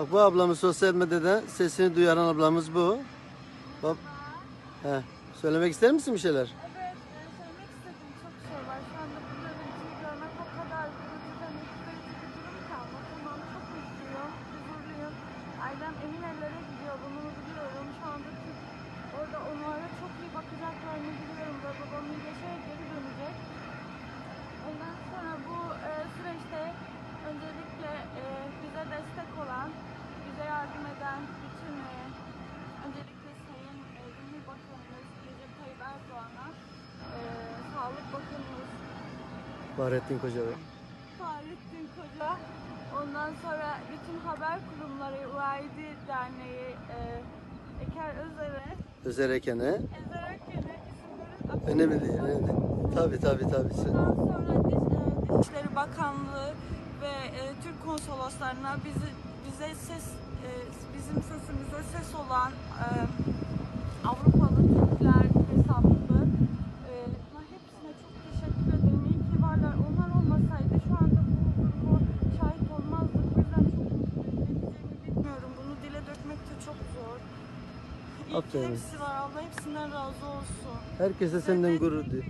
Bak bu ablamız sosyal medyada sesini duyaran ablamız bu. Bak. He. Söylemek ister misin bir şeyler? Fahrettin Koca Bey. Fahrettin Koca, ondan sonra bütün haber kurumları, UAID Derneği, e, Eker Özer'e, Özer Eken'e. Ezer Öken'e isimleri Önemli değil. Önemli değil. Tabii tabii tabii. Ondan sonra Diş, e, Dışişleri Bakanlığı ve e, Türk konsoloslarına bizi bize ses e, bizim sesimize ses olan e, Aferin. hepsi var. Allah hepsinden razı olsun. Herkese senden gurur duyuyor.